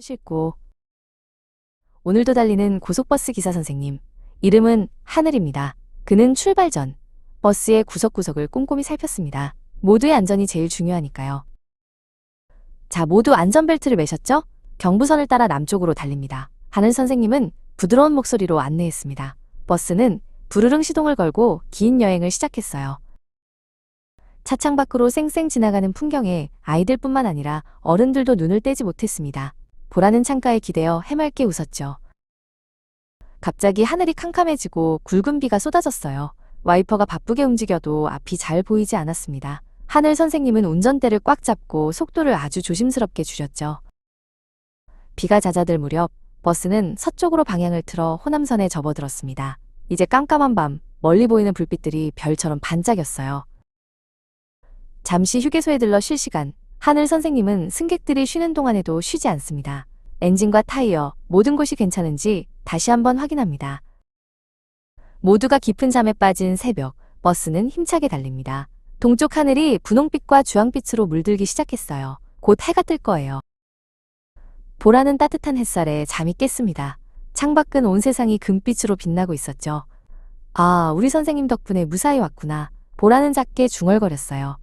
싣고 오늘도 달리는 고속버스 기사 선생님. 이름은 하늘입니다. 그는 출발 전 버스의 구석구석을 꼼꼼히 살폈습니다. 모두의 안전이 제일 중요하니까요. 자, 모두 안전벨트를 매셨죠? 경부선을 따라 남쪽으로 달립니다. 하늘 선생님은 부드러운 목소리로 안내했습니다. 버스는 부르릉 시동을 걸고 긴 여행을 시작했어요. 차창 밖으로 쌩쌩 지나가는 풍경에 아이들뿐만 아니라 어른들도 눈을 떼지 못했습니다. 보라는 창가에 기대어 해맑게 웃었죠. 갑자기 하늘이 캄캄해지고 굵은 비가 쏟아졌어요. 와이퍼가 바쁘게 움직여도 앞이 잘 보이지 않았습니다. 하늘 선생님은 운전대를 꽉 잡고 속도를 아주 조심스럽게 줄였죠. 비가 잦아들 무렵 버스는 서쪽으로 방향을 틀어 호남선에 접어들었습니다. 이제 깜깜한 밤 멀리 보이는 불빛들이 별처럼 반짝였어요. 잠시 휴게소에 들러 쉴 시간. 하늘 선생님은 승객들이 쉬는 동안에도 쉬지 않습니다. 엔진과 타이어, 모든 곳이 괜찮은지 다시 한번 확인합니다. 모두가 깊은 잠에 빠진 새벽, 버스는 힘차게 달립니다. 동쪽 하늘이 분홍빛과 주황빛으로 물들기 시작했어요. 곧 해가 뜰 거예요. 보라는 따뜻한 햇살에 잠이 깼습니다. 창밖은 온 세상이 금빛으로 빛나고 있었죠. 아, 우리 선생님 덕분에 무사히 왔구나. 보라는 작게 중얼거렸어요.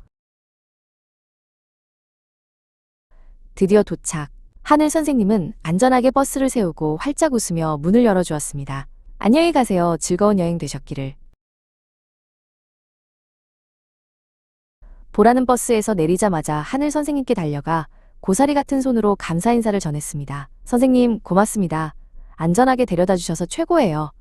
드디어 도착. 하늘 선생님은 안전하게 버스를 세우고 활짝 웃으며 문을 열어주었습니다. 안녕히 가세요. 즐거운 여행 되셨기를. 보라는 버스에서 내리자마자 하늘 선생님께 달려가 고사리 같은 손으로 감사 인사를 전했습니다. 선생님, 고맙습니다. 안전하게 데려다 주셔서 최고예요.